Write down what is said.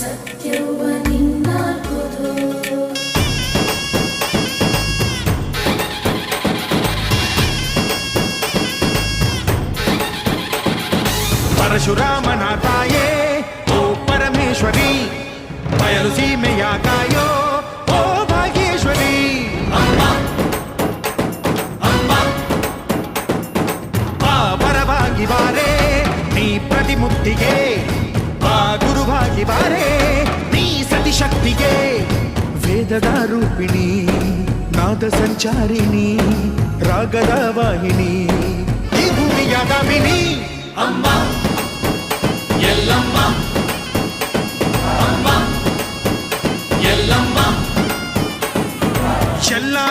ಸತ್ಯವ ನಿನ್ನಾರ್ಪುದು ಪರಶುರಾಮನ ತಾಯೇ ಓ ಪರಮೇಶ್ವರಿ ಬಯಲು ಸೀಮೆಯ ಕಾಯೋ ಗುರುವಾಗಿ ಬಾರೆ ನೀ ಸತಿಶಕ್ತಿಗೆ ವೇದದ ರೂಪಿಣಿ ನಾದ ಸಂಚಾರಿಣಿ ರಾಗದ ವಾಹಿನಿ ಈ ಭೂಮಿಯ ಗಾಮಿನಿ ಅಮ್ಮ ಎಲ್ಲಮ್ಮ ಅಮ್ಮ ಎಲ್ಲಮ್ಮ ಎಲ್ಲ